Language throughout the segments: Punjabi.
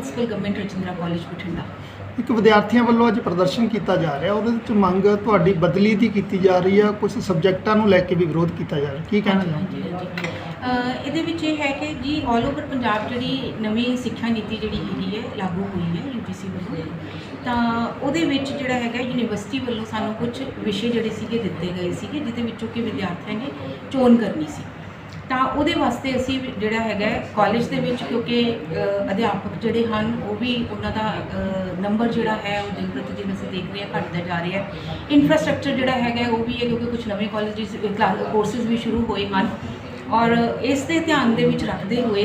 Principal government Rajindra college Bathinda. ਇੱਕ ਵਿਦਿਆਰਥੀਆਂ ਵੱਲੋਂ ਅੱਜ ਪ੍ਰਦਰਸ਼ਨ ਕੀਤਾ ਜਾ ਰਿਹਾ। ਉਹਦੇ ਵਿੱਚ ਮੰਗ ਤੁਹਾਡੀ ਬਦਲੀ ਦੀ ਕੀਤੀ ਜਾ ਰਹੀ ਆ। ਕੁਝ ਸਬਜੈਕਟਾਂ ਨੂੰ ਲੈ ਕੇ ਵੀ ਵਿਰੋਧ ਕੀਤਾ ਜਾ ਰਿਹਾ। ਕੀ ਕਹਿਣਾ ਚਾਹੁੰਦੇ ਇਹਦੇ ਵਿੱਚ ਇਹ ਹੈ ਕਿ ਜੀ ਆਲ ਓਵਰ ਪੰਜਾਬ ਜਿਹੜੀ ਨਵੀਂ ਸਿੱਖਿਆ ਨੀਤੀ ਜਿਹੜੀ ਹੈਗੀ ਹੈ ਲਾਗੂ ਹੋਈ ਹੈ ਯੂਜੀਸੀ ਵੱਲੋਂ। ਤਾਂ ਉਹਦੇ ਵਿੱਚ ਜਿਹੜਾ ਹੈਗਾ ਯੂਨੀਵਰਸਿਟੀ ਵੱਲੋਂ ਸਾਨੂੰ ਕੁਝ ਵਿਸ਼ੇ ਜਿਹੜੇ ਸੀਗੇ ਦਿੱਤੇ ਗਏ ਸੀਗੇ ਜਿਹਦੇ ਵਿੱਚੋਂ ਕਿ ਵਿਦਿਆਰਥੀਆਂ ਨੇ ਚੋਣ ਕਰਨੀ ਸੀ। ਤਾਂ ਉਹਦੇ ਵਾਸਤੇ ਅਸੀਂ ਜਿਹੜਾ ਹੈਗਾ ਕਾਲਜ ਦੇ ਵਿੱਚ ਕਿਉਂਕਿ ਅਧਿਆਪਕ ਜਿਹੜੇ ਹਨ, ਉਹ ਵੀ ਉਹਨਾਂ ਦਾ ਨੰਬਰ ਜਿਹੜਾ ਹੈ ਉਹ ਦਿਨ ਪ੍ਰਤੀ ਦਿਨ ਅਸੀਂ ਦੇਖ ਰਹੇ ਹਾਂ, ਘਟਦਾ ਜਾ ਰਿਹਾ ਹੈ। ਇਨਫਰਾਸਟ੍ਰਕਚਰ ਜਿਹੜਾ ਹੈਗਾ ਉਹ ਵੀ ਹੈ ਕਿਉਂਕਿ ਕੁਝ ਨਵੇਂ ਕਾਲਜਿਸ ਕੋਰਸਿਸ ਵੀ ਸ਼ੁਰੂ ਹੋਏ ਹਨ। ਔਰ ਇਸ ਦੇ ਧਿਆਨ ਦੇ ਵਿੱਚ ਰੱਖਦੇ ਹੋਏ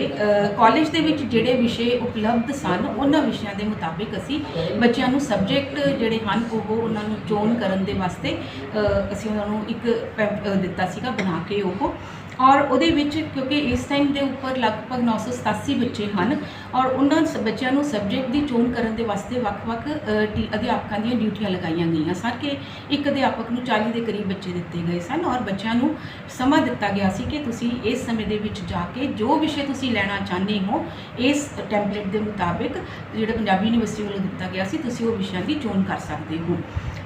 ਕਾਲਜ ਦੇ ਵਿੱਚ ਜਿਹੜੇ ਵਿਸ਼ੇ ਉਪਲਬਧ ਸਨ, ਉਹਨਾਂ ਵਿਸ਼ਿਆਂ ਦੇ ਮੁਤਾਬਿਕ ਅਸੀਂ ਬੱਚਿਆਂ ਨੂੰ ਸਬਜੈਕਟ ਜਿਹੜੇ ਹਨ, ਉਹ ਉਹਨਾਂ ਨੂੰ ਚੋਣ ਕਰਨ ਦੇ ਵਾਸਤੇ ਅਸੀਂ ਉਹਨਾਂ ਨੂੰ ਇੱਕ ਪੈਂਪ- ਦਿੱਤਾ ਸੀਗਾ ਬਣਾ ਕੇ ਉਹ। ਔਰ ਉਹਦੇ ਵਿੱਚ ਕਿਉਂਕਿ ਇਸ ਟਾਈਮ ਦੇ ਉੱਪਰ ਲਗਭਗ 987 ਬੱਚੇ ਹਨ ਔਰ ਉਹਨਾਂ ਸ- ਬੱਚਿਆਂ ਨੂੰ ਸਬਜੈਕਟ ਦੀ ਚੋਣ ਕਰਨ ਦੇ ਵਾਸਤੇ ਵੱਖ-ਵੱਖ ਟੀ- ਅਧਿਆਪਕਾਂ ਦੀਆਂ ਡਿਊਟੀਆਂ ਲਗਾਈਆਂ ਗਈਆਂ ਸਨ ਕਿ ਇੱਕ ਅਧਿਆਪਕ ਨੂੰ 40 ਦੇ ਕਰੀਬ ਬੱਚੇ ਦਿੱਤੇ ਗਏ ਸਨ ਔਰ ਬੱਚਿਆਂ ਨੂੰ ਸਮਾਂ ਦਿੱਤਾ ਗਿਆ ਸੀ ਕਿ ਤੁਸੀਂ ਇਸ ਸਮੇਂ ਦੇ ਵਿੱਚ ਜਾ ਕੇ ਜੋ ਵਿਸ਼ੇ ਤੁਸੀਂ ਲੈਣਾ ਚਾਹੁੰਦੇ ਹੋ, ਇਸ ਟੈਂਪਲੇਟ ਦੇ ਮੁਤਾਬਿਕ ਜਿਹੜਾ ਪੰਜਾਬੀ ਯੂਨੀਵਰਸਿਟੀ ਵੱਲੋਂ ਦਿੱਤਾ ਗਿਆ ਸੀ, ਤੁਸੀਂ ਉਹ ਵਿਸ਼ਿਆਂ ਦੀ ਚੋਣ ਕਰ ਸਕਦੇ ਹੋ।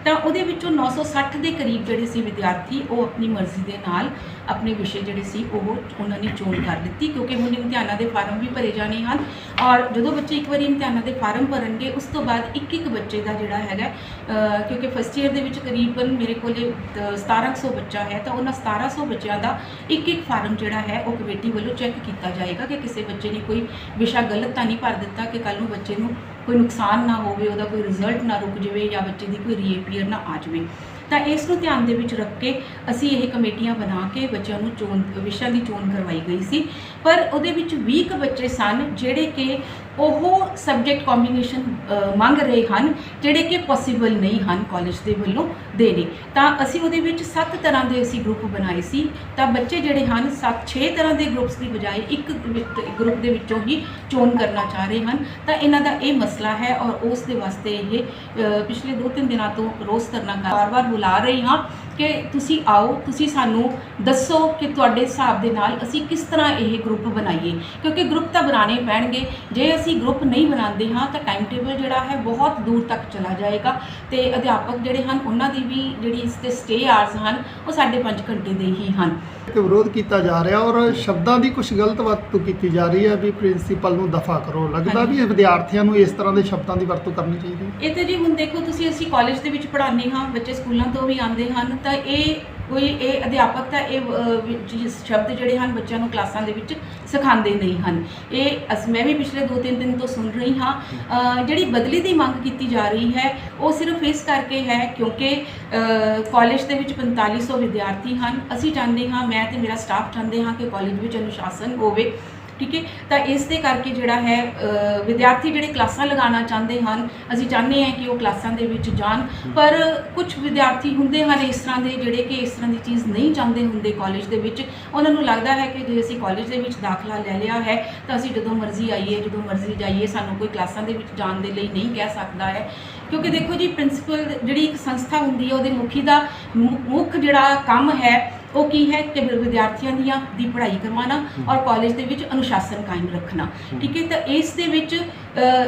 ਤਾਂ ਉਹਦੇ ਵਿੱਚੋਂ 960 ਦੇ ਕਰੀਬ ਜਿਹੜੇ ਸੀ ਵਿਦਿਆਰਥੀ, ਉਹ ਆਪਣੀ ਮਰਜ਼ੀ ਦੇ ਨਾਲ ਆਪਣੇ ਵਿਸ਼ੇ ਜਿਹੜੇ ਸੀ ਉਹ ਉਹਨਾਂ ਨੇ ਚੋਣ ਕਰ ਦਿੱਤੀ ਕਿਉਂਕਿ ਹੁਣ ਇਮਤਿਹਾਨਾਂ ਦੇ ਫਾਰਮ ਵੀ ਭਰੇ ਜਾਣੇ ਹਨ ਔਰ ਜਦੋਂ ਬੱਚੇ ਇੱਕ ਵਾਰੀ ਇਮਤਿਹਾਨਾਂ ਦੇ ਫਾਰਮ ਭਰਨਗੇ ਉਸ ਤੋਂ ਬਾਅਦ ਇੱਕ ਇੱਕ ਬੱਚੇ ਦਾ ਜਿਹੜਾ ਹੈਗਾ ਕਿਉਂਕਿ ਫਸਟ ਈਅਰ ਦੇ ਵਿੱਚ ਕਰੀਬਨ ਮੇਰੇ ਕੋਲੇ ਅਹ, 1700 ਬੱਚਾ ਹੈ ਤਾਂ ਉਹਨਾਂ 1700 ਬੱਚਿਆਂ ਦਾ ਇੱਕ ਇੱਕ ਫਾਰਮ ਜਿਹੜਾ ਹੈ ਉਹ ਕਮੇਟੀ ਵੱਲੋਂ ਚੈੱਕ ਕੀਤਾ ਜਾਏਗਾ ਕਿ ਕਿਸੇ ਬੱਚੇ ਨੇ ਕੋਈ ਵਿਸ਼ਾ ਗਲਤ ਤਾਂ ਨਹੀਂ ਭਰ ਦਿੱਤਾ ਕਿ ਕੱਲ ਨੂੰ ਬੱਚੇ ਨੂੰ ਕੋਈ ਨੁਕਸਾਨ ਨਾ ਹੋਵੇ ਉਹਦਾ ਕੋਈ ਰਿਜ਼ਲਟ ਨਾ ਰੁਕ ਜਾਵੇ ਜਾਂ ਬੱਚੇ ਦੀ ਕੋਈ ਰੀਅਪੀਅਰ ਨਾ ਆ ਜਾਵੇ। ਤਾਂ ਇਸ ਨੂੰ ਧਿਆਨ ਦੇ ਵਿੱਚ ਰੱਖ ਕੇ ਅਸੀਂ ਇਹ ਕਮੇਟੀਆਂ ਬਣਾ ਕੇ ਬੱਚਿਆਂ ਨੂੰ ਚੋਣ, ਵਿਸ਼ਿਆਂ ਦੀ ਚੋਣ ਕਰਵਾਈ ਗਈ ਸੀ। ਪਰ ਉਹਦੇ ਵਿੱਚ 20 ਕੁ ਬੱਚੇ ਸਨ ਜਿਹੜੇ ਕਿ ਉਹ ਸਬਜੈਕਟ ਕੰਬੀਨੇਸ਼ਨ ਮੰਗ ਰਹੇ ਹਨ, ਜਿਹੜੇ ਕਿ ਪੋਸੀਬਲ ਨਹੀਂ ਹਨ ਕਾਲਜ ਦੇ ਵੱਲੋਂ ਦੇਣੇ। ਤਾਂ ਅਸੀਂ ਉਹਦੇ ਵਿੱਚ 7 ਤਰ੍ਹਾਂ ਦੇ ਅਸੀਂ ਗਰੁੱਪ ਬਣਾਏ ਸੀ। ਤਾਂ ਬੱਚੇ ਜਿਹੜੇ ਹਨ 7 6 ਤਰ੍ਹਾਂ ਦੇ ਗਰੁੱਪਸ ਦੀ ਬਜਾਏ ਇੱਕ ਗਰੁੱਪ ਦੇ ਵਿੱਚੋਂ ਹੀ ਚੋਣ ਕਰਨਾ ਚਾਹ ਰਹੇ ਹਨ। ਤਾਂ ਇਹਨਾਂ ਦਾ ਇਹ ਮਸਲਾ ਹੈ ਔਰ ਉਸ ਦੇ ਵਾਸਤੇ ਇਹ ਪਿਛਲੇ 2-3 ਦਿਨਾਂ ਤੋਂ ਰੋਸ ਧਰਨਾ ਕਰ ਵਾਰ-ਵਾਰ ਬੁਲਾ ਰਹੀ ਹਾਂ। ਕਿ ਤੁਸੀਂ ਆਓ ਤੁਸੀਂ ਸਾਨੂੰ ਦੱਸੋ ਕਿ ਤੁਹਾਡੇ ਹਿਸਾਬ ਦੇ ਨਾਲ ਅਸੀਂ ਕਿਸ ਤਰ੍ਹਾਂ ਇਹ ਗਰੁੱਪ ਬਣਾਈਏ। ਕਿਉਂਕਿ ਗਰੁੱਪ ਤਾਂ ਬਣਾਉਣੇ ਪੈਣਗੇ। ਜੇ ਅਸੀਂ ਗਰੁੱਪ ਨਹੀਂ ਬਣਾਉਂਦੇ ਹਾਂ ਤਾਂ ਟਾਈਮ ਟੇਬਲ ਜਿਹੜਾ ਹੈ ਬਹੁਤ ਦੂਰ ਤੱਕ ਚਲਾ ਜਾਏਗਾ। ਤੇ ਅਧਿਆਪਕ ਜਿਹੜੇ ਹਨ ਉਹਨਾਂ ਦੀ ਵੀ ਜਿਹੜੀ ਇਸ ਤੇ ਸਟੇ ਆਰਸ ਹਨ ਉਹ 5.5 ਘੰਟੇ ਦੇ ਹੀ ਹਨ। ਕਿ ਵਿਰੋਧ ਕੀਤਾ ਜਾ ਰਿਹਾ ਔਰ ਸ਼ਬਦਾਂ ਦੀ ਕੁਝ ਗਲਤ ਵਰਤੋਂ ਕੀਤੀ ਜਾ ਰਹੀ ਹੈ ਵੀ ਪ੍ਰਿੰਸੀਪਲ ਨੂੰ ਦਫਾ ਕਰੋ। ਲੱਗਦਾ ਵੀ ਵਿਦਿਆਰਥੀਆਂ ਨੂੰ ਇਸ ਤਰ੍ਹਾਂ ਦੇ ਸ਼ਬਦਾਂ ਦੀ ਵਰਤੋਂ ਕਰਨੀ ਚਾਹੀਦੀ ਹੈ। ਇਹ ਤੇ ਜੀ ਹੁਣ ਦੇਖੋ ਤੁਸੀਂ ਅਸੀਂ ਕਾਲਜ ਦੇ ਵਿੱਚ ਪੜ੍ਹਾਉਂਦੇ ਹਾਂ ਬੱਚੇ ਸਕੂਲਾਂ ਤੋਂ ਵੀ ਆਉਂਦੇ ਹਨ ਤਾਂ ਇਹ ਕੋਈ ਇਹ ਅਧਿਆਪਕ ਤਾਂ ਇਹ ਸ਼ਬਦ ਜਿਹੜੇ ਹਨ ਬੱਚਿਆਂ ਨੂੰ ਕਲਾਸਾਂ ਦੇ ਵਿੱਚ ਸਿਖਾਉਂਦੇ ਨਹੀਂ ਹਨ। ਇਹ ਅਸ, ਮੈਂ ਵੀ ਪਿਛਲੇ 2-3 ਦਿਨ ਤੋਂ ਸੁਣ ਰਹੀ ਹਾਂ ਜਿਹੜੀ ਬਦਲੀ ਦੀ ਮੰਗ ਕੀਤੀ ਜਾ ਰਹੀ ਹੈ, ਉਹ ਸਿਰਫ ਇਸ ਕਰਕੇ ਹੈ ਕਿਉਂਕਿ ਕਾਲਜ ਦੇ ਵਿੱਚ 4500 ਵਿਦਿਆਰਥੀ ਹਨ। ਅਸੀਂ ਚਾਹੁੰਦੇ ਹਾਂ, ਮੈਂ ਤੇ ਮੇਰਾ ਸਟਾਫ ਚਾਹੁੰਦੇ ਹਾਂ ਕਿ ਕਾਲਜ ਵਿੱਚ ਅਨੁਸ਼ਾਸਨ ਹੋਵੇ। ਠੀਕ ਹੈ? ਤਾਂ ਇਸ ਦੇ ਕਰਕੇ ਜਿਹੜਾ ਹੈ ਵਿਦਿਆਰਥੀ ਜਿਹੜੇ ਕਲਾਸਾਂ ਲਗਾਉਣਾ ਚਾਹੁੰਦੇ ਹਨ ਅਸੀਂ ਚਾਹੁੰਦੇ ਹਾਂ ਕਿ ਉਹ ਕਲਾਸਾਂ ਦੇ ਵਿੱਚ ਜਾਣ। ਪਰ ਕੁਝ ਵਿਦਿਆਰਥੀ ਹੁੰਦੇ ਹਨ ਇਸ ਤਰ੍ਹਾਂ ਦੇ ਜਿਹੜੇ ਕਿ ਇਸ ਤਰ੍ਹਾਂ ਦੀ ਚੀਜ਼ ਨਹੀਂ ਚਾਹੁੰਦੇ ਹੁੰਦੇ ਕਾਲਜ ਦੇ ਵਿੱਚ। ਉਹਨਾਂ ਨੂੰ ਲੱਗਦਾ ਹੈ ਕਿ ਜੇ ਅਸੀਂ ਕਾਲਜ ਦੇ ਵਿੱਚ ਦਾਖਲਾ ਲੈ ਲਿਆ ਹੈ ਤਾਂ ਅਸੀਂ ਜਦੋਂ ਮਰਜ਼ੀ ਆਈਏ ਜਦੋਂ ਮਰਜ਼ੀ ਜਾਈਏ ਸਾਨੂੰ ਕੋਈ ਕਲਾਸਾਂ ਦੇ ਵਿੱਚ ਜਾਣ ਦੇ ਲਈ ਨਹੀਂ ਕਹਿ ਸਕਦਾ ਹੈ। ਕਿਉਂਕਿ ਦੇਖੋ ਜੀ ਪ੍ਰਿੰਸੀਪਲ ਜਿਹੜੀ ਇੱਕ ਸੰਸਥਾ ਹੁੰਦੀ ਹੈ ਉਹਦੇ ਮੁਖੀ ਦਾ ਮੁੱਖ ਜਿਹੜਾ ਕੰਮ ਹੈ ਉਹ ਕੀ ਹੈ ਕਿ ਵਿਦਿਆਰਥੀਆਂ ਦੀਆਂ ਦੀ ਪੜ੍ਹਾਈ ਕਰਵਾਉਣਾ ਔਰ ਕਾਲਜ ਦੇ ਵਿੱਚ ਅਨੁਸ਼ਾਸਨ ਕਾਇਮ ਰੱਖਣਾ ਠੀਕ ਹੈ? ਤਾਂ ਇਸ ਦੇ ਵਿੱਚ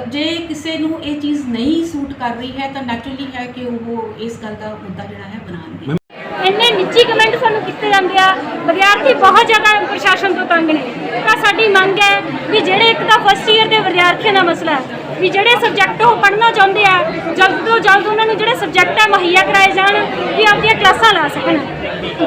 ਜੇ ਕਿਸੇ ਨੂੰ ਇਹ ਚੀਜ਼ ਨਹੀਂ ਸੂਟ ਕਰ ਰਹੀ ਹੈ ਤਾਂ ਨੈਚੁਰਲੀ ਹੈ ਕਿ ਉਹ ਇਸ ਗੱਲ ਦਾ ਮੁੱਦਾ ਜਿਹੜਾ ਹੈ ਬਣਾਉਣਗੇ। ਇੰਨੇ ਨਿੱਜੀ ਕਮੈਂਟ ਸਾਨੂੰ ਕੀਤੇ ਜਾਂਦੇ ਆ। ਵਿਦਿਆਰਥੀ ਬਹੁਤ ਜ਼ਿਆਦਾ ਪ੍ਰਸ਼ਾਸਨ ਤੋਂ ਤੰਗ ਨੇ। ਤਾਂ ਸਾਡੀ ਮੰਗ ਹੈ ਵੀ ਜਿਹੜੇ ਇੱਕ ਤਾਂ ਫਸਟ ਈਅਰ ਦੇ ਵਿਦਿਆਰਥੀਆਂ ਦਾ ਮਸਲਾ ਹੈ ਵੀ ਜਿਹੜੇ ਸਬਜੈਕਟ ਉਹ ਪੜ੍ਹਨਾ ਚਾਹੁੰਦੇ ਆ ਜਲਦ ਤੋਂ ਜਲਦ ਉਹਨਾਂ ਨੂੰ ਜਿਹੜੇ ਸਬਜੈਕਟ ਹੈ ਮੁਹੱਈਆ ਕਰਾਏ ਜਾਣ ਵੀ ਆਪਣੀਆਂ ਕਲਾਸਾਂ ਲਾ ਸਕਣ।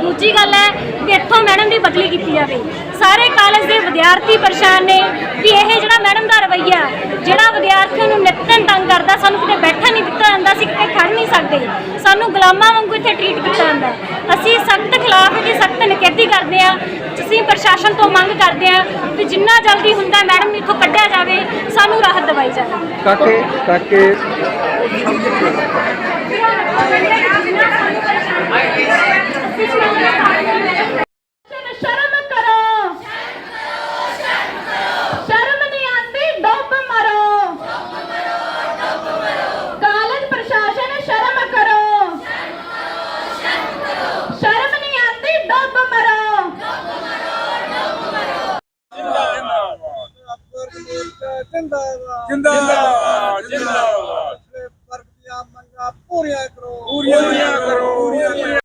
ਦੂਜੀ ਗੱਲ ਹੈ ਕਿ ਇੱਥੋਂ ਮੈਡਮ ਦੀ ਬਦਲੀ ਕੀਤੀ ਜਾਵੇ। ਸਾਰੇ ਕਾਲਜ ਦੇ ਵਿਦਿਆਰਥੀ ਪਰੇਸ਼ਾਨ ਨੇ ਕਿ ਇਹ ਜਿਹੜਾ ਮੈਡਮ ਦਾ ਰਵੱਈਆ, ਜਿਹੜਾ ਵਿਦਿਆਰਥੀਆਂ ਨੂੰ ਨਿੱਤਨ ਤੰਗ ਕਰਦਾ, ਸਾਨੂੰ ਕਿਤੇ ਬੈਠਣ ਨਹੀਂ ਦਿੱਤਾ ਜਾਂਦਾ, ਅਸੀਂ ਕਿਤੇ ਖੜ ਨਹੀਂ ਸਕਦੇ। ਸਾਨੂੰ ਗੁਲਾਮਾਂ ਵਾਂਗੂ ਇੱਥੇ ਟ੍ਰੀਟ ਕੀਤਾ ਜਾਂਦਾ। ਅਸੀਂ ਸਖਤ ਖਿਲਾਫ ਦੀ ਸਖਤ ਨਿਖੇਧੀ ਕਰਦੇ ਆ ਅਸੀਂ ਪ੍ਰਸ਼ਾਸਨ ਤੋਂ ਮੰਗ ਕਰਦੇ ਆ ਕਿ ਜਿੰਨਾ ਜਲਦੀ ਹੁੰਦਾ ਮੈਡਮ ਨੂੰ ਇੱਥੋਂ ਕੱਢਿਆ ਜਾਵੇ, ਸਾਨੂੰ ਰਾਹਤ ਦਵਾਈ ਜਾਵੇ। ਕਾਕੇ ਕਾਕੇ ਸ਼ਰਮ ਕਰੋ ਸ਼ਰਮ ਨਹੀਂ ਆਉਂਦੀ ਡੁੱਬ ਮਰੋ ਕਾਲਜ ਪ੍ਰਸ਼ਾਸਨ ਸ਼ਰਮ ਕਰੋ ਸ਼ਰਮ ਨਹੀਂ ਆਉਂਦੀ ਡੁੱਬ ਮਰੋ ਜਿੰਦਾਬਾਦ। ਜਿੰਦਾਬਾਦ ਜਿੰਦਾਬਾਦ। ਵਰਗ ਦੀਆਂ ਮੰਗਾਂ ਪੂਰੀਆਂ ਕਰੋ ਪੂਰੀਆਂ ਕਰੋ।